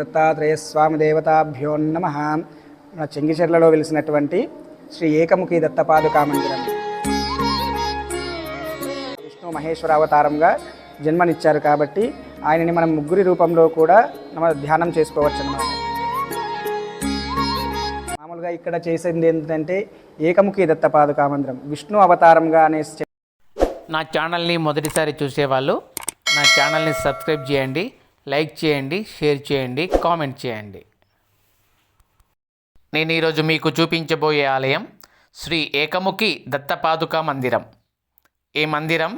దత్తాత్రేయ స్వామి దేవతాభ్యో నమ. మన చెంగిచెర్లలో వెలిసినటువంటి శ్రీ ఏకముఖి దత్తపాదుకా మందిరం. విష్ణు మహేశ్వర అవతారంగా జన్మనిచ్చారు కాబట్టి ఆయనని మనం ముగ్గురి రూపంలో కూడా మనం ధ్యానం చేసుకోవచ్చు అన్నమాట. మామూలుగా ఇక్కడ చేసింది ఏంటంటే ఏకముఖి దత్తపాదుకా మందిరం. విష్ణు అవతారంగా అనే నా ఛానల్ని మొదటిసారి చూసేవాళ్ళు నా ఛానల్ని సబ్స్క్రైబ్ చేయండి. లైక్ చేయండి షేర్ చేయండి కామెంట్ చేయండి. నేను ఈరోజు మీకు చూపించబోయే ఆలయం శ్రీ ఏకముఖి దత్తపాదుక మందిరం. ఈ మందిరం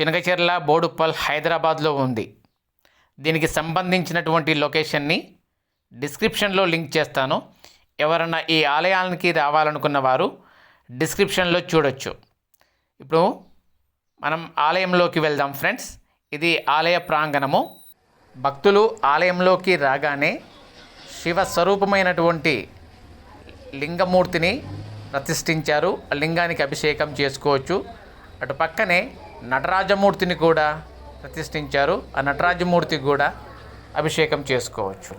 చినగచెర్ల బోడుప్పల్ హైదరాబాద్లో ఉంది. దీనికి సంబంధించినటువంటి లొకేషన్ని డిస్క్రిప్షన్లో లింక్ చేస్తాను. ఎవరన్నా ఈ ఆలయానికి రావాలనుకున్న వారు డిస్క్రిప్షన్లో చూడొచ్చు. ఇప్పుడు మనం ఆలయంలోకి వెళ్దాం ఫ్రెండ్స్. ఇది ఆలయ ప్రాంగణము. భక్తులు ఆలయంలోకి రాగానే శివ స్వరూపమైనటువంటి లింగమూర్తిని ప్రతిష్ఠించారు. ఆ లింగానికి అభిషేకం చేసుకోవచ్చు. అటు పక్కనే నటరాజమూర్తిని కూడా ప్రతిష్ఠించారు. ఆ నటరాజమూర్తి కూడా అభిషేకం చేసుకోవచ్చు.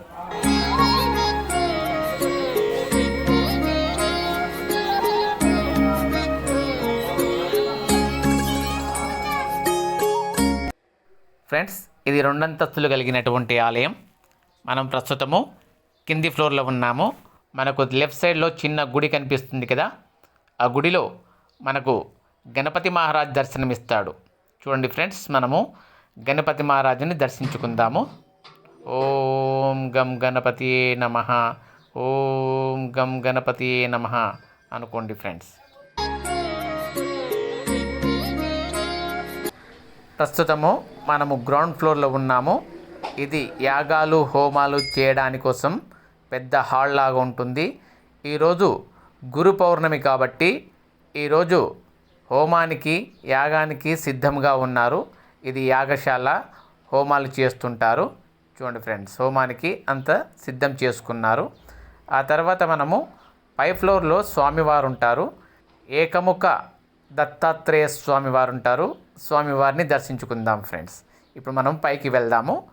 ఫ్రెండ్స్ ఇది రెండంతస్తులు కలిగినటువంటి ఆలయం. మనం ప్రస్తుతము కింది ఫ్లోర్లో ఉన్నాము. మనకు లెఫ్ట్ సైడ్లో చిన్న గుడి కనిపిస్తుంది కదా. ఆ గుడిలో మనకు గణపతి మహారాజ్ దర్శనమిస్తాడు. చూడండి ఫ్రెండ్స్ మనము గణపతి మహారాజుని దర్శించుకుందాము. ఓం గం గణపతి నమ. ఓం గం గణపతి నమ అనుకోండి ఫ్రెండ్స్. ప్రస్తుతము మనము గ్రౌండ్ ఫ్లోర్లో ఉన్నాము. ఇది యాగాలు హోమాలు చేయడానికి కోసం పెద్ద హాల్ లాగా ఉంటుంది. ఈరోజు గురు పౌర్ణమి కాబట్టి ఈరోజు హోమానికి యాగానికి సిద్ధంగా ఉన్నారు. ఇది యాగశాల హోమాలు చేస్తుంటారు. చూడండి ఫ్రెండ్స్ హోమానికి అంత సిద్ధం చేసుకున్నారు. ఆ తర్వాత మనము పై ఫ్లోర్లో స్వామివారు ఉంటారు. ఏకముఖ దత్తాత్రేయ స్వామివారు ఉంటారు. స్వామివారిని దర్శించుకుందాం ఫ్రెండ్స్. ఇప్పుడు మనం పైకి వెళ్దాము.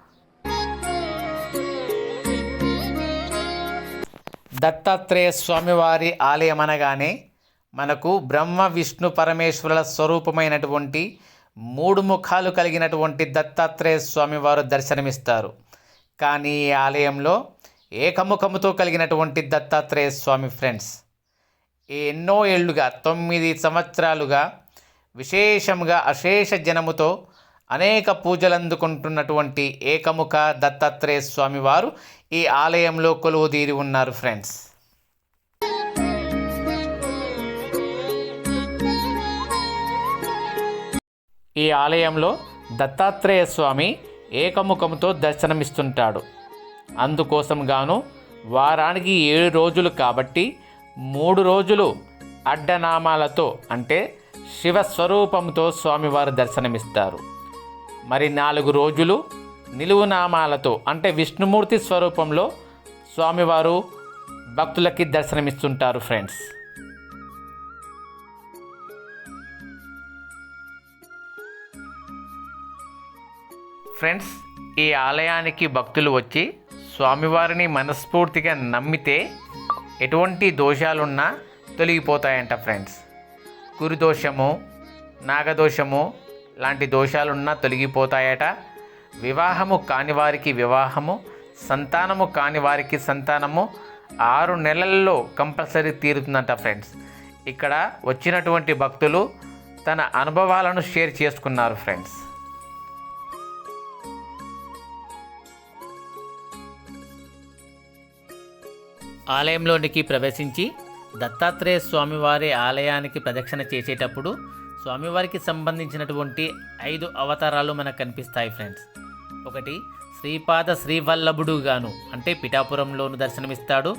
దత్తాత్రేయ స్వామివారి ఆలయం అనగానే మనకు బ్రహ్మ విష్ణు పరమేశ్వరుల స్వరూపమైనటువంటి మూడు ముఖాలు కలిగినటువంటి దత్తాత్రేయ స్వామివారు దర్శనమిస్తారు. కానీ ఈ ఆలయంలో ఏకముఖముతో కలిగినటువంటి దత్తాత్రేయ స్వామి ఫ్రెండ్స్ ఎన్నో ఏళ్ళుగా తొమ్మిది సంవత్సరాలుగా విశేషంగా అశేష జనముతో అనేక పూజలు అందుకుంటున్నటువంటి ఏకముఖ దత్తాత్రేయ స్వామివారు ఈ ఆలయంలో కొలువుదీరి ఉన్నారు ఫ్రెండ్స్ ఈ ఆలయంలో దత్తాత్రేయ స్వామి ఏకముఖముతో దర్శనమిస్తుంటాడు. అందుకోసం గాను వారానికి ఏడు రోజులు కాబట్టి మూడు రోజులు అడ్డనామాలతో అంటే శివ స్వరూపంతో స్వామివారు దర్శనమిస్తారు. మరి నాలుగు రోజులు నిలువు నామాలతో అంటే విష్ణుమూర్తి స్వరూపంలో స్వామివారు భక్తులకి దర్శనమిస్తుంటారు ఫ్రెండ్స్. ఫ్రెండ్స్ ఈ ఆలయానికి భక్తులు వచ్చి స్వామివారిని మనస్ఫూర్తిగా నమ్మితే ఎటువంటి దోషాలున్నా తొలగిపోతాయంట ఫ్రెండ్స్. కురుదోషము నాగదోషము లాంటి దోషాలున్నా తొలగిపోతాయట. వివాహము కాని వారికి వివాహము సంతానము కాని వారికి సంతానము ఆరు నెలల్లో కంపల్సరీ తీరుతుందంట ఫ్రెండ్స్. ఇక్కడ వచ్చినటువంటి భక్తులు తన అనుభవాలను షేర్ చేసుకున్నారు ఫ్రెండ్స్. ఆలయంలోనికి ప్రవేశించి దత్తాత్రేయ స్వామివారి ఆలయానికి ప్రదక్షిణ చేసేటప్పుడు స్వామివారికి సంబంధించినటువంటి ఐదు అవతారాలు మనకు కనిపిస్తాయి ఫ్రెండ్స్. ఒకటి శ్రీపాద శ్రీవల్లభుడు గాను అంటే పిఠాపురంలోను దర్శనమిస్తాడు.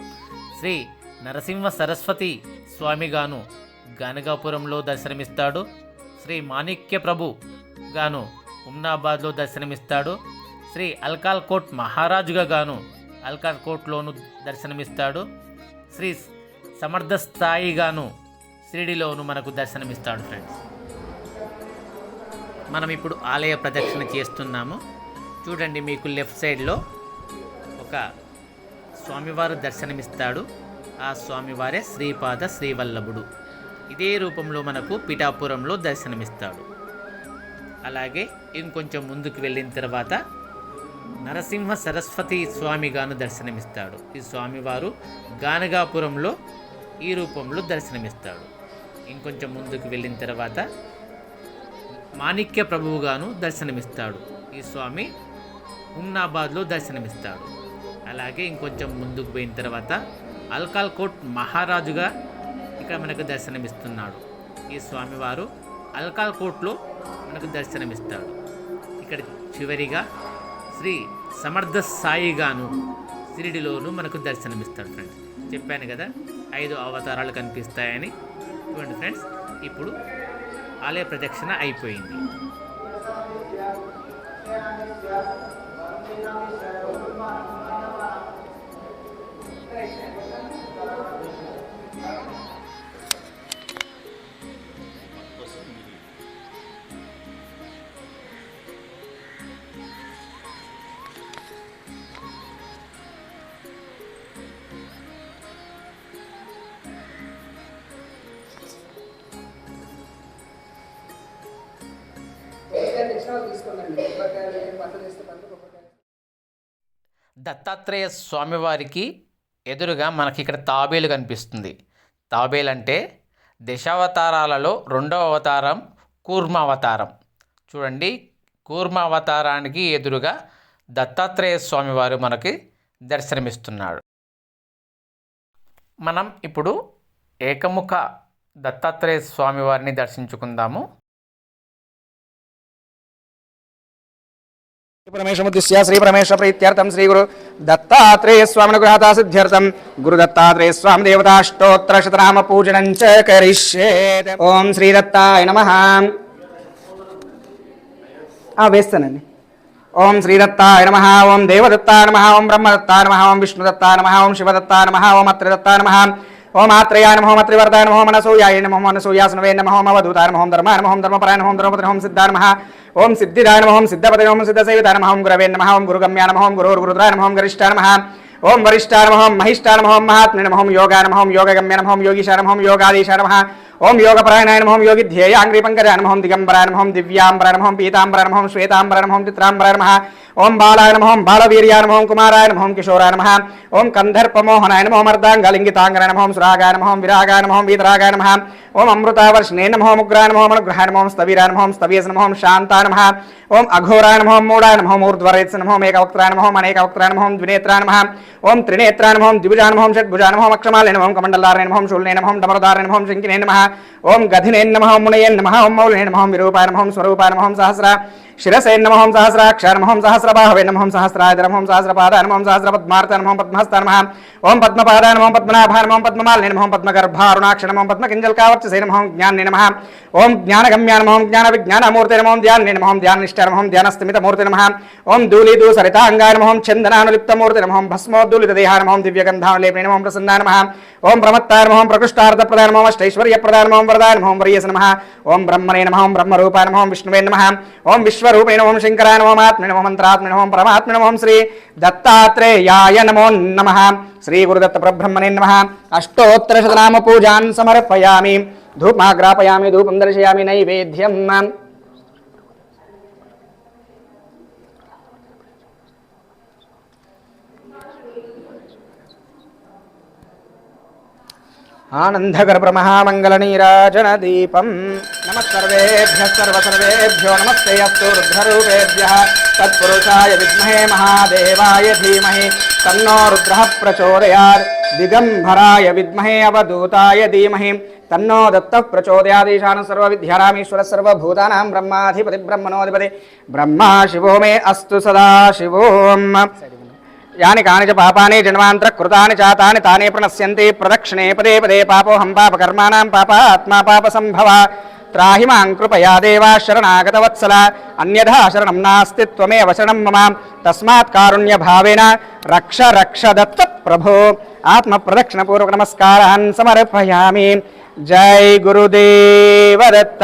శ్రీ నరసింహ సరస్వతి స్వామిగాను గానగాపురంలో దర్శనమిస్తాడు. శ్రీ మాణిక్య ప్రభు గాను ఉమ్నాబాద్లో దర్శనమిస్తాడు. శ్రీ అల్కాల్కోట్ మహారాజుగా గాను అల్కాల్కోట్లోను దర్శనమిస్తాడు. శ్రీ సమర్థ స్థాయిగాను షిరిడిలోను మనకు దర్శనమిస్తాడు ఫ్రెండ్స్. మనం ఇప్పుడు ఆలయ ప్రదక్షిణ చేస్తున్నాము. చూడండి మీకు లెఫ్ట్ సైడ్లో ఒక ఒక స్వామివారు దర్శనమిస్తాడు. ఆ స్వామివారే శ్రీపాద శ్రీవల్లభుడు. ఇదే రూపంలో మనకు పిఠాపురంలో దర్శనమిస్తాడు. అలాగే ఇంకొంచెం ముందుకు వెళ్ళిన తర్వాత నరసింహ సరస్వతి స్వామిగాను దర్శనమిస్తాడు. ఈ స్వామివారు గానగాపురంలో ఈ రూపంలో దర్శనమిస్తాడు. ఇంకొంచెం ముందుకు వెళ్ళిన తర్వాత మాణిక్య ప్రభువుగాను దర్శనమిస్తాడు. ఈ స్వామి హుమ్నాబాద్లో దర్శనమిస్తాడు. అలాగే ఇంకొంచెం ముందుకు పోయిన తర్వాత అల్కాల్కోట్ మహారాజుగా ఇక్కడ మనకు దర్శనమిస్తున్నాడు. ఈ స్వామివారు అల్కాల్కోట్లో మనకు దర్శనమిస్తాడు. ఇక్కడ చివరిగా శ్రీ సమర్థ సాయిగాను షిరిడిలోను మనకు దర్శనమిస్తాడు ఫ్రెండ్స్ చెప్పాను కదా? ఐదు అవతారాలు కనిపిస్తాయని చూడండి ఫ్రెండ్స్. ఇప్పుడు ఆలయ ప్రదక్షిణ అయిపోయింది. దత్తాత్రేయ స్వామివారికి ఎదురుగా మనకి ఇక్కడ తాబేలు కనిపిస్తుంది. తాబేలు అంటే దశావతారాలలో రెండవ అవతారం కూర్మావతారం. చూడండి కూర్మావతారానికి ఎదురుగా దత్తాత్రేయ స్వామివారు మనకి దర్శనమిస్తున్నాడు. మనం ఇప్పుడు ఏకముఖ దత్తాత్రేయ స్వామివారిని దర్శించుకుందాము. పరమేశముద్దిశ్య శ్రీ పరమేశ్వర ప్రీత్యర్థం శ్రీ గురు దత్తాత్రేయ స్వామిని గృహతా సిద్ధ్యర్థం గురు దత్తాత్రేయ స్వామి దేవతాష్టోత్తర శతనామ పూజనం చ కరిష్యే ఓం శ్రీ దత్తాయ నమ. వేస్తానండి. ఓం శ్రీ దత్తాయ నమ. ఓం దేవదత్తాయ నమ. ఓం బ్రహ్మదత్తాయ నమ. ఓం విష్ణుదత్తాయ నమ. ఓం శివదత్తాయ నమ. ఓం అత్రిదత్తాయ నమ. ఓం ఆత్రేయాయ నమ ఓం అత్రివర్తాయ నమ ఓం అనసూయాయ నమ ఓం అనసూయాసనవే నమ ధర్మాయ నమో ధర్మపరాయ నమో ధర్మపతి ఓం సిద్ధాయ నమ ఓం సిద్ధిదాయ నమో సిద్ధపతి ఓం సిద్ధసేవితాయ నమ ఓం గురవే నమ ఓం గురుగమ్యాయ నమ ఓం గురుర్గురుద్రాయ నమ ఓం గరిష్టాయ నమ ఓం వరిష్టాయ నమ ఓం మహిష్టాయ నమ ఓం మహాత్మ్య నమ ఓం యోగాయ నమ ఓం యోగగమ్య నమ ఓం యోగీశాయ నమ ఓం యోగాధీశాయ నమ ఓం యోగపరాయణాయ నమ యోగి ధ్యేయాంగ్రీ పంకజాయ నమ ఓం దిగంబరాయ నమ ఓం దివ్యాంబరాయ నమ ఓం పీతాంబరాయ నమ ఓం శ్వేతాంబరాయ నమ చిత్రాంబరాయ నమ ఓం బాలాయ నమ ఓం బాలవీర్యాయ నమ ఓం కుమారాయ నమ కిశోరాయ నమ ఓం కందర్పమోహనాయ నమ మర్దాంగలింగితాంగరాయ అర్ధాంగలింగితాంగరాయ సురాగాయ నమ విరాగాయ నమ వీతరాగాయ నమ ఓం అమృతావర్షణే నమో ముగ్రాయ ఉగ్రాయ అనుగ్రహాయ నమో స్థవీరాయ నమ ఓం స్థవీయస్ శాంతాయ నమ ఓం అఘోరాయ నమ మూడాయ నమో మూర్ధ్వరేత్స ఊర్ధ్వరేత్స ఏకవక్త్రాయ నమ ఓం అనేకవక్త్రాయ నమ ద్వినేత్రాయ నమ ఓం త్రినేత్రాయ నమ ఓం ద్విభుజాయ నమ ఓం షడ్భుజాయ నమ అక్షమాలయ నమ ఓం కమండలారయ నమ ఓం శూలనే నమ డమరదారయ నమ శంకినే నమ ఓం గధినే నమ ఓం మునయే నమ ఓం మౌలినే నమ ఓం విరూపాయ నమ ఓం స్వరూపాయ నమ ఓం సహస్ర శిరసే నమ ఓం సహస్రాక్షర నమ ఓం సహస్రబాహవే నమ ఓం సహస్రాయ నమ ఓం సహస్రపాదాయ నమ ఓం సహస్రపద్మార్త నమ ఓం పద్మహస్త నమ ఓం పద్మపాదాయ నమ ఓం పద్మనాభాయ నమ ఓం పద్మమాలినే నమ ఓం పద్మగర్భారుణాక్ష నమ ఓం పద్మకింజల్కావర్చసే నమ ఓం జ్ఞానే నమ ఓం జ్ఞానగమ్యా నమ ఓం జ్ఞాన విజ్ఞానమూర్తే నమ ఓం ధ్యానే నమ ఓం ధ్యాననిష్ట నమ ఓం ధ్యానస్థిమితమూర్తి నమ ఓం ధూళీదూసరితాంగాయ నమ ఓం చందనానులిప్తమూర్తి నమ ఓం భస్మోద్దూలిత దేహా నమ ఓం దివ్యగంధానులేపే నమ ఓం ప్రసన్నాయ నమ ఓం ప్రమత్తాయ నమ ఓం ప్రకృష్టార్థప్రదాయ నమ ఓం అష్టైశ్వర్యప్రదాయ నమ ఓం వరదాయ ఓం వరియస నమ ఓం బ్రహ్మణే నమ ఓం బ్రహ్మరూపాయ నమ ఓం విష్ణువే నమ ఓం విశ్వరూపే నమ ఓం శంకరాయ నమో ఆత్మ ఓం మంత్రాత్మ ఓం పరమాత్మ ఓం శ్రీ దత్తాత్రేయాయ నమో నమ శ్రీ గురుదత్త పరబ్రహ్మణే నమ అష్టోత్తర శతనామ పూజాన్ సమర్పయామి ధూపాగ్రాపయామి ధూపం దర్శయామి నైవేద్యం आनन्दगर्भमहामङ्गलनीराजनदीपं नमः सर्वेभ्यः सर्वसर्वेभ्यो नमस्ते अस्तु रुद्ररूपेभ्यः तत्पुरुषाय विद्महे महादेवाय धीमहि तन्नो रुद्रः प्रचोदयात् दिगम्भराय विद्महे अवधूताय धीमहि तन्नो दत्तः प्रचोदयादीशान सर्वविद्यारामीश्वरः सर्वभूतानां ब्रह्माधिपति ब्रह्मणोऽधिपति ब्रह्मा शिवो मे अस्तु सदा शिवोम् యాని కానిచ పాపాని జన్మాంతర కృతాని చాతాని తానే ప్రణశ్యంతి. ప్రదక్షిణే పదే పదే పాపోహం పాపకర్మాణం పాపాత్మా పాప సంభవ. త్రాహి మాం కృపయా దేవా శరణాగతవత్సల. అన్యథా శరణం నాస్తి త్వమేవ శరణం మమ. తస్మాత్ కారుణ్య భావేన రక్ష రక్ష దత్త ప్రభో. ఆత్మ ప్రదక్షిణ పూర్వక నమస్కారాన్ సమర్పయామి. జై గురుదేవ దత్త.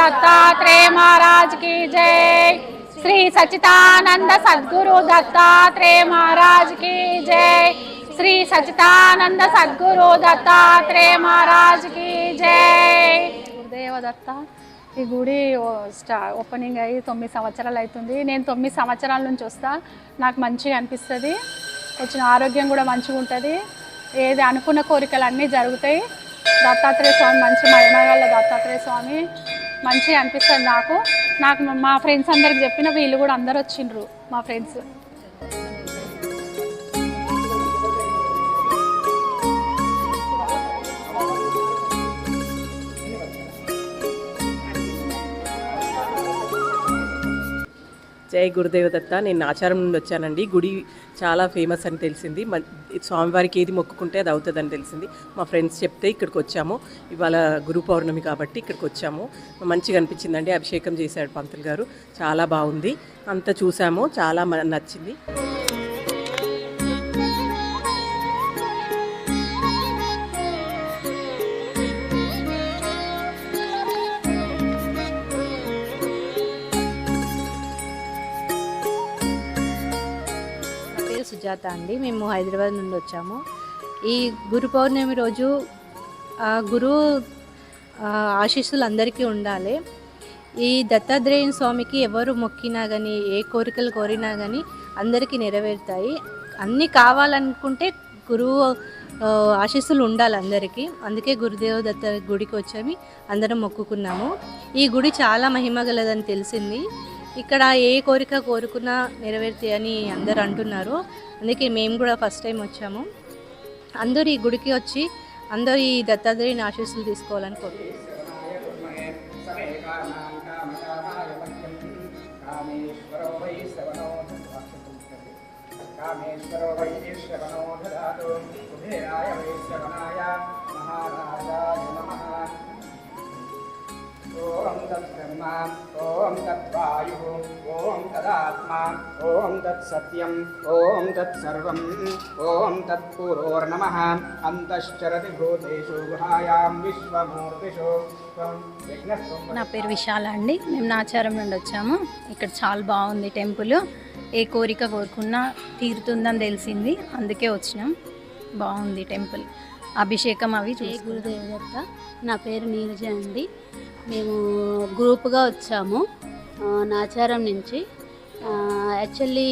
दत्तात्रेय महाराज की जय श्री सच्चिदानंद सद्गुरु दत्तात्रेय महाराज की जय श्री सच्चिदानंद सद्गुरु दत्तात्रेय महाराज की जय గురుదేవ దత్త ఈ గుడి ఓ- స్టా ఓపెనింగ్ అయ్యి తొమ్మిది సంవత్సరాలు అవుతుంది నేను తొమ్మిది సంవత్సరాల నుంచి వస్తా నాకు మంచిగా అనిపిస్తుంది వచ్చిన ఆరోగ్యం కూడా మంచిగా ఉంటుంది ఏది అనుకున్న కోరికలు అన్నీ జరుగుతాయి దత్తాత్రేయ స్వామి మంచి మహిమగల దత్తాత్రేయ స్వామి మంచిగా అనిపిస్తుంది నాకు. నాకు మా ఫ్రెండ్స్ అందరికి చెప్పిన వీళ్ళు కూడా అందరు వచ్చిండ్రు మా ఫ్రెండ్స్. జై గురుదేవదత్త నేను ఆచారం నుండి వచ్చానండి. గుడి చాలా ఫేమస్ అని తెలిసింది. మ- స్వామివారికి ఏది మొక్కుకుంటే అది అవుతుందని తెలిసింది. మా ఫ్రెండ్స్ చెప్తే ఇక్కడికి వచ్చాము. ఇవాళ గురు పౌర్ణమి కాబట్టి ఇక్కడికి వచ్చాము. మంచిగా అనిపించిందండి. అభిషేకం చేశాడు పంతులు గారు. చాలా బాగుంది. అంతా చూసాము. చాలా మ- నచ్చింది. సుజాత అండి. మేము హైదరాబాద్ నుండి వచ్చాము. ఈ గురు పౌర్ణమి రోజు గురువు గురు ఆశీస్సులు అందరికీ ఉండాలి. ఈ దత్తాత్రేయ స్వామికి ఎవరు మొక్కినా కానీ ఏ కోరికలు కోరినా కానీ అందరికీ నెరవేరుతాయి. అన్నీ కావాలనుకుంటే గురువు ఆశీస్సులు ఉండాలి అందరికీ. అందుకే గురుదేవ దత్త గుడికి వచ్చామి. అందరం మొక్కుకున్నాము. ఈ గుడి చాలా మహిమ గలదని తెలిసింది. ఇక్కడ ఏ కోరిక కోరుకున్నా నెరవేరుతాయి అని అందరు అంటున్నారు. అందుకే మేము కూడా ఫస్ట్ టైం వచ్చాము. అందరూ ఈ గుడికి వచ్చి అందరూ ఈ దత్తాత్రేయుని ఆశీస్సులు తీసుకోవాలని కోరుకుంటున్నాను కామేశ్వరో వై శ్రవణో తత్కర్మ ఓం తద్వాయు ఓం తదాత్మా ఓం తత్సత్యం ఓం తత్సర్వం ఓం తత్పురోర్నమ అంతశ్చరతి భూతేషు గుహాయాం విశ్వమూర్తిషు నా పేరు విశాల అండి. మేము నాచారం నుండి వచ్చాము. ఇక్కడ చాలా బాగుంది టెంపుల్. ఏ కోరిక కోరుకున్నా తీరుతుందని తెలిసింది. అందుకే వచ్చినాం. బాగుంది టెంపుల్. అభిషేకం అవి గురుదేవదత్త నా పేరు నీరజ అండి. మేము గ్రూప్గా వచ్చాము నాచారం నుంచి. యాక్చువల్లీ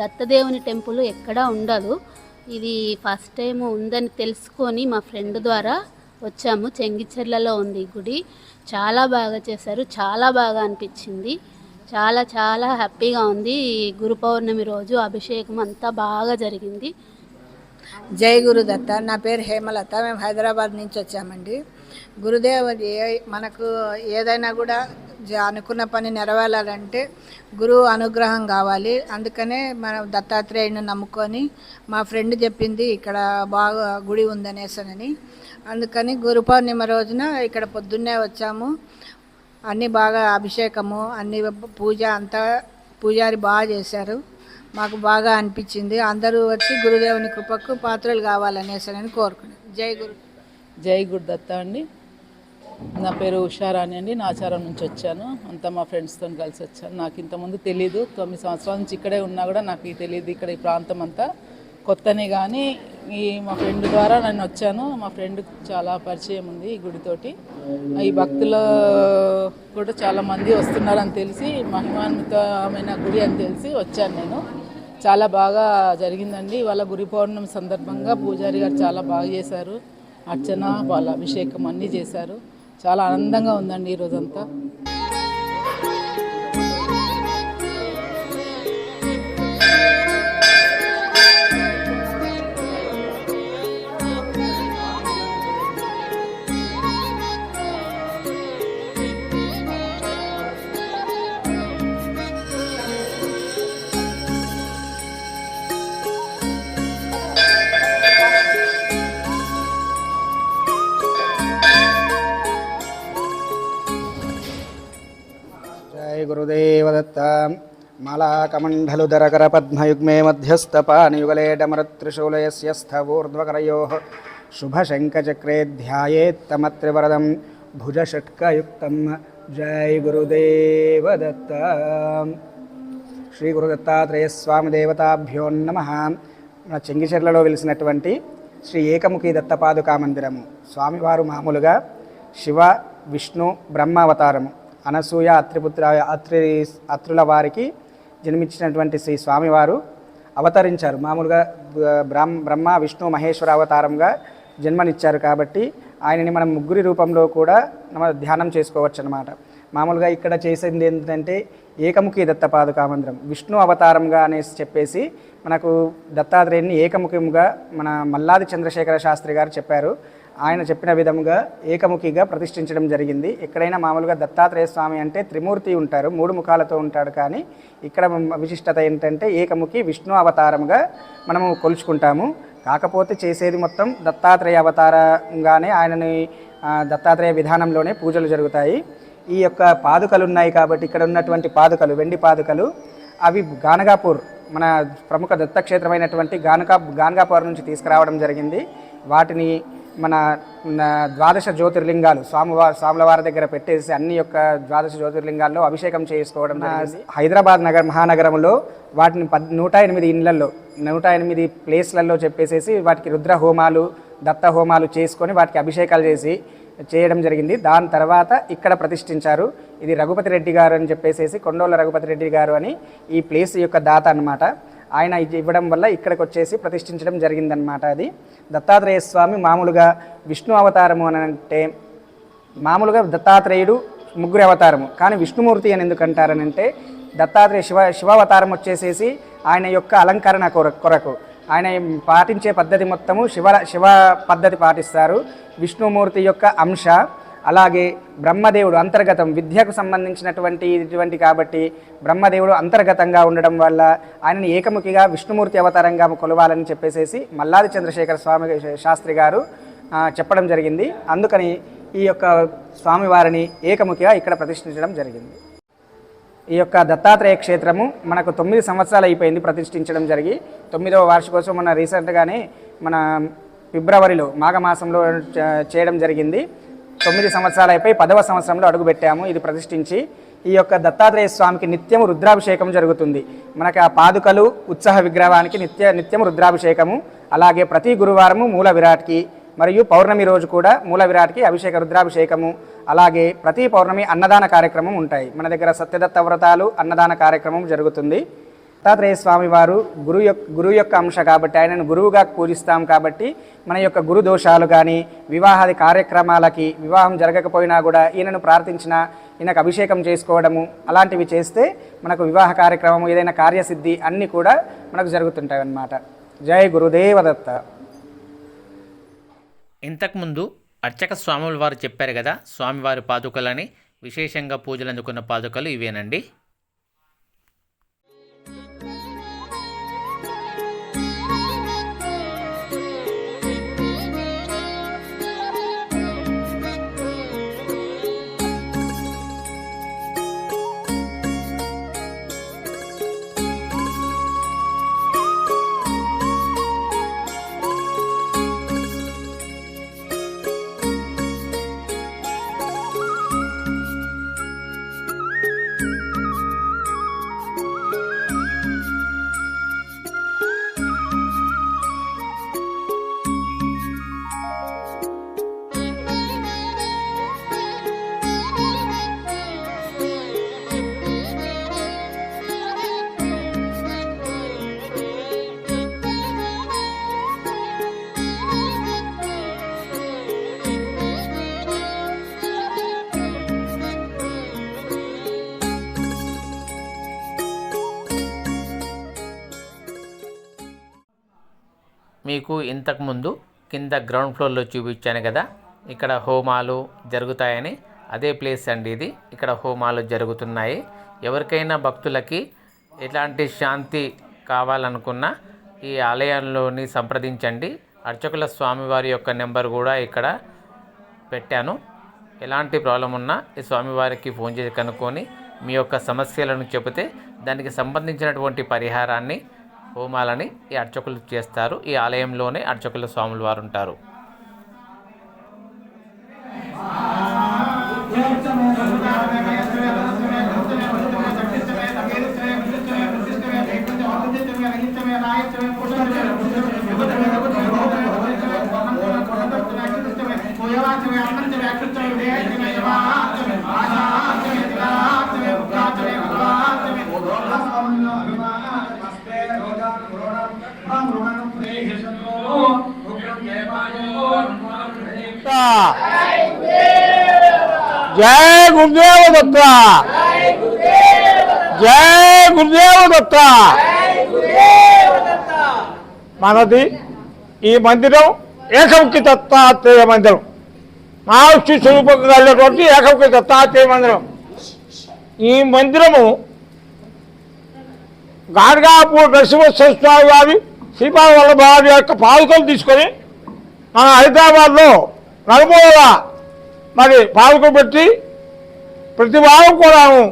దత్తదేవుని టెంపుల్ ఎక్కడా ఉండదు. ఇది ఫస్ట్ టైం ఉందని తెలుసుకొని మా ఫ్రెండ్ ద్వారా వచ్చాము. చెంగిచెర్లలో ఉంది గుడి. చాలా బాగా చేశారు. చాలా బాగా అనిపించింది. చాలా చాలా హ్యాపీగా ఉంది. గురు పౌర్ణమి రోజు అభిషేకం అంతా బాగా జరిగింది. జై గురుదత్త నా పేరు హేమలత. మేము హైదరాబాద్ నుంచి వచ్చామండి. గురుదేవ ఏ- మనకు ఏదైనా కూడా జ- అనుకున్న పని నెరవేరాలంటే గురువు అనుగ్రహం కావాలి. అందుకనే మనం దత్తాత్రేయుని నమ్ముకొని మా ఫ్రెండ్ చెప్పింది ఇక్కడ బాగా గుడి ఉందనేసనని. అందుకని గురు పౌర్ణిమ రోజున ఇక్కడ పొద్దున్నే వచ్చాము. అన్నీ బాగా అభిషేకము అన్ని పూజ అంతా పూజారి బాగా చేశారు. మాకు బాగా అనిపించింది. అందరూ వచ్చి గురుదేవుని కృపకు పాత్రలు కావాలనేసి కోరుకున్నాను. జై గురు జై గురుదత్త అండి. నా పేరు ఉషారాణి అండి. నాచారం నుంచి వచ్చాను. అంతా మా ఫ్రెండ్స్తో కలిసి వచ్చాను. నాకు ఇంతకుముందు తెలీదు. తొమ్మిది సంవత్సరాల నుంచి ఇక్కడే ఉన్నా కూడా నాకు ఇది తెలియదు ఇక్కడ ఈ ప్రాంతం అంతా. కొత్తనే కానీ ఈ మా ఫ్రెండ్ ద్వారా నేను వచ్చాను. మా ఫ్రెండ్ చాలా పరిచయం ఉంది ఈ గుడితోటి ఈ భక్తులు కూడా చాలామంది వస్తున్నారని తెలిసి మహిమాన్వితమైన గుడి అని తెలిసి వచ్చాను నేను. చాలా బాగా జరిగిందండి. వాళ్ళ గురి పౌర్ణమి సందర్భంగా పూజారి గారు చాలా బాగా చేశారు. అర్చన వాళ్ళ అభిషేకం అన్నీ చేశారు. చాలా ఆనందంగా ఉందండి ఈ రోజంతా జయ గురుదేవదత్త మాలాకమండలుదరకరపద్మయుగ్మే మధ్యస్థపానియుగలే డమరత్రిశూలయస్య స్థవూర్ధ్వకరయోः शुभशङ्खचक्रे ध्यायेत्तमत्रिवरदं भुजषट्कयुक्तं జై గురుదేవ దత్త శ్రీ గురుదత్తాత్రేయ స్వామి దేవతాభ్యో నమ మన చెంగిచెర్లలో వెలిసినటువంటి శ్రీ ఏకముఖి దత్తపాదుకా మందిరము స్వామివారు మామూలుగా శివ విష్ణు బ్రహ్మ అవతారము అనసూయ అత్రిపుత్ర అత్రి అత్రుల వారికి జన్మించినటువంటి శ్రీ స్వామివారు అవతరించారు. మామూలుగా బ్రహ్మ బ్రహ్మ విష్ణు మహేశ్వర అవతారంగా జన్మనిచ్చారు కాబట్టి ఆయనని మనం ముగ్గురి రూపంలో కూడా మనం ధ్యానం చేసుకోవచ్చు అనమాట మామూలుగా ఇక్కడ చేసింది ఏంటంటే ఏకముఖి దత్తపాదుకా మందిరం. విష్ణు అవతారంగా అనేసి చెప్పేసి మనకు దత్తాత్రేయుని ఏకముఖిముగా మన మల్లాది చంద్రశేఖర శాస్త్రి గారు చెప్పారు. ఆయన చెప్పిన విధముగా ఏకముఖిగా ప్రతిష్ఠించడం జరిగింది. ఎక్కడైనా మామూలుగా దత్తాత్రేయ స్వామి అంటే త్రిమూర్తి ఉంటారు మూడు ముఖాలతో ఉంటాడు కానీ ఇక్కడ విశిష్టత ఏంటంటే ఏకముఖి విష్ణు అవతారంగా మనము కొలుచుకుంటాము. కాకపోతే చేసేది మొత్తం దత్తాత్రేయ అవతారంగానే ఆయనని దత్తాత్రేయ విధానంలోనే పూజలు జరుగుతాయి. ఈ యొక్క పాదుకలు ఉన్నాయి కాబట్టి ఇక్కడ ఉన్నటువంటి పాదుకలు వెండి పాదుకలు అవి గానగాపూర్ మన ప్రముఖ దత్తక్షేత్రమైనటువంటి గానగా గానగాపూర్ నుంచి తీసుకురావడం జరిగింది. వాటిని మన ద్వాదశ జ్యోతిర్లింగాలు స్వామివారి స్వాముల వారి దగ్గర పెట్టేసి అన్ని యొక్క ద్వాదశ జ్యోతిర్లింగాల్లో అభిషేకం చేసుకోవడం హైదరాబాద్ నగర మహానగరంలో వాటిని పద్ నూట ఎనిమిది ఇండ్లలో నూట ఎనిమిది ప్లేస్లలో చెప్పేసేసి వాటికి రుద్ర హోమాలు దత్త హోమాలు చేసుకొని వాటికి అభిషేకాలు చేసి చేయడం జరిగింది. దాని తర్వాత ఇక్కడ ప్రతిష్ఠించారు. ఇది రఘుపతి రెడ్డి గారు అని చెప్పేసేసి కొండోళ్ళ రఘుపతి రెడ్డి గారు అని ఈ ప్లేస్ యొక్క దాత అన్నమాట. ఆయన ఇవ్వడం వల్ల ఇక్కడికి వచ్చేసి ప్రతిష్ఠించడం జరిగిందనమాట అది. దత్తాత్రేయ స్వామి మామూలుగా విష్ణు అవతారము అని అంటే మామూలుగా దత్తాత్రేయుడు ముగ్గురు అవతారము కానీ విష్ణుమూర్తి అని ఎందుకు అంటారనంటే దత్తాత్రేయ శివ శివావతారం వచ్చేసేసి ఆయన యొక్క అలంకరణ కొర కొరకు. ఆయన పాటించే పద్ధతి మొత్తము శివ శివ పద్ధతి పాటిస్తారు. విష్ణుమూర్తి యొక్క అంశ అలాగే బ్రహ్మదేవుడు అంతర్గతం విద్యకు సంబంధించినటువంటి ఇటువంటి కాబట్టి బ్రహ్మదేవుడు అంతర్గతంగా ఉండడం వల్ల ఆయనని ఏకముఖిగా విష్ణుమూర్తి అవతారంగా కొలవాలని చెప్పేసేసి మల్లాది చంద్రశేఖర స్వామి శాస్త్రి గారు చెప్పడం జరిగింది. అందుకని ఈ యొక్క స్వామివారిని ఏకముఖిగా ఇక్కడ ప్రతిష్ఠించడం జరిగింది. ఈ యొక్క దత్తాత్రేయ క్షేత్రము మనకు తొమ్మిది సంవత్సరాలు అయిపోయింది ప్రతిష్ఠించడం జరిగి తొమ్మిదవ వార్షికోత్సవం మన రీసెంట్గానే మన ఫిబ్రవరిలో మాఘమాసంలో చేయడం జరిగింది. తొమ్మిది సంవత్సరాలు పదవ సంవత్సరంలో అడుగుపెట్టాము ఇది ప్రతిష్ఠించి. ఈ యొక్క దత్తాత్రేయ స్వామికి నిత్యము రుద్రాభిషేకం జరుగుతుంది. మనకి ఆ పాదుకలు ఉత్సాహ విగ్రహానికి నిత్య నిత్యం రుద్రాభిషేకము అలాగే ప్రతి గురువారము మూల విరాట్కి మరియు పౌర్ణమి రోజు కూడా మూల విరాట్కి అభిషేక రుద్రాభిషేకము అలాగే ప్రతి పౌర్ణమి అన్నదాన కార్యక్రమం ఉంటాయి. మన దగ్గర సత్యదత్త వ్రతాలు అన్నదాన కార్యక్రమం జరుగుతుంది. దత్తాత్రేయ స్వామి వారు గురు యొక్క గురువు యొక్క అంశ కాబట్టి ఆయనను గురువుగా పూజిస్తాం కాబట్టి మన యొక్క గురు దోషాలు కానీ వివాహాది కార్యక్రమాలకి వివాహం జరగకపోయినా కూడా ఈయనను ప్రార్థించిన ఈయనకు అభిషేకం చేసుకోవడము అలాంటివి చేస్తే మనకు వివాహ కార్యక్రమం ఏదైనా కార్యసిద్ధి అన్నీ కూడా మనకు జరుగుతుంటాయి అన్నమాట జై గురుదేవదత్త. ఇంతకుముందు అర్చక స్వాముల వారు చెప్పారు కదా స్వామివారి పాదుకలని విశేషంగా పూజలు అందుకున్న పాదుకలు ఇవేనండి. మీకు ఇంతకుముందు కింద గ్రౌండ్ ఫ్లోర్లో చూపించాను కదా ఇక్కడ హోమాలు జరుగుతాయని. అదే ప్లేస్ అండి ఇది. ఇక్కడ హోమాలు జరుగుతున్నాయి. ఎవరికైనా భక్తులకి ఎలాంటి శాంతి కావాలనుకున్నా ఈ ఆలయంలోని సంప్రదించండి. అర్చకుల స్వామివారి యొక్క నెంబర్ కూడా ఇక్కడ పెట్టాను. ఎలాంటి ప్రాబ్లం ఉన్నా ఈ స్వామివారికి ఫోన్ చేసి కనుక్కొని మీ యొక్క సమస్యలను చెబితే దానికి సంబంధించినటువంటి పరిహారాన్ని హోమాలని ఈ అర్చకులు చేస్తారు. ఈ ఆలయంలోనే అర్చకుల స్వాములు వారు ఉంటారు. జయ గురుదేవ దత్త. జయ గురుదేవ దత్త. మనది ఈ మందిరం ఏకముఖి దత్తాత్రేయ మందిరం. మహావిష్ణు స్వరూపంగా వెళ్ళేటువంటి ఏకముఖి దత్తాత్రేయ మందిరం. ఈ మందిరము గార్గాపూర్ నరసింహేశ్వర స్వామి వారి శ్రీపాద వల్లభ యొక్క పాదుకలు తీసుకొని మన హైదరాబాద్లో నలుమూలలా మరి పాలకు పెట్టి ప్రతి వారం కూడాను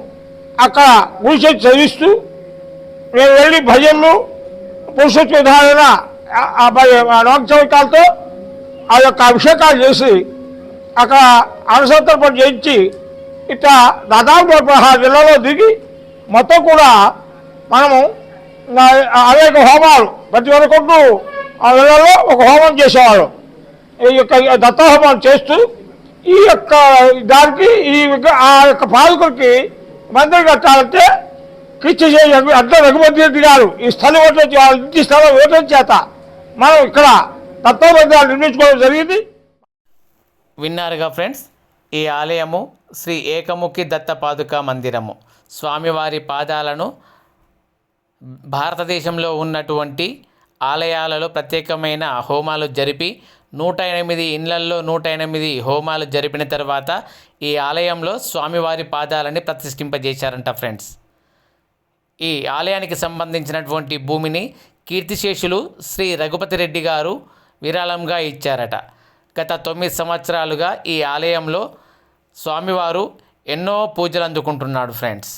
అక్కడ గుడిసె చదివిస్తూ నేను వెళ్ళి భజనలు పురుషోత్వ విధాన నోక్షవికాలతో ఆ యొక్క అభిషేకాలు చేసి అక్కడ అనుసంతర్పణ చేయించి ఇట్లా దాదాపు పదహారు జిల్లాలో దిగి మొత్తం కూడా మనము అనేక హోమాలు. ప్రతి ఒక్కరు ఆ నెలలో ఒక హోమం చేసేవాళ్ళం. ఈ యొక్క దత్తాహోమాలు చేస్తూ ఈ యొక్క దానికి ఈ ఆ యొక్క పాలకులకి మందిరం కట్టాలంటే కిచ్చి చేయ అడ్డ రఘుమతి రెడ్డి గారు ఈ స్థలం ఇవ్వటం వాళ్ళ ఇంటి స్థలం ఇవ్వటం చేత మనం ఇక్కడ దత్త నిర్మించుకోవడం జరిగింది. విన్నారుగా ఫ్రెండ్స్ ఈ ఆలయము శ్రీ ఏకముఖి దత్తపాదుక మందిరము. స్వామివారి పాదాలను భారతదేశంలో ఉన్నటువంటి ఆలయాలలో ప్రత్యేకమైన హోమాలు జరిపి నూట ఎనిమిది ఇండ్లల్లో నూట ఎనిమిది హోమాలు జరిపిన తర్వాత ఈ ఆలయంలో స్వామివారి పాదాలని ప్రతిష్ఠింపజేశారంట ఫ్రెండ్స్. ఈ ఆలయానికి సంబంధించినటువంటి భూమిని కీర్తిశేషులు శ్రీ రఘుపతి రెడ్డి గారు విరాళంగా ఇచ్చారట. గత తొమ్మిది సంవత్సరాలుగా ఈ ఆలయంలో స్వామివారు ఎన్నో పూజలు అందుకుంటున్నాడు ఫ్రెండ్స్.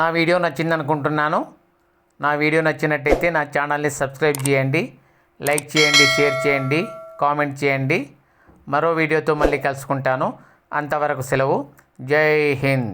నా వీడియో నచ్చింది అనుకుంటున్నాను నా వీడియో నచ్చినట్టయితే నా ఛానల్ని సబ్స్క్రైబ్ చేయండి. లైక్ చేయండి షేర్ చేయండి కామెంట్ చేయండి. మరో వీడియోతో మళ్ళీ కలుసుకుంటాను. అంతవరకు సెలవు. జై హింద్.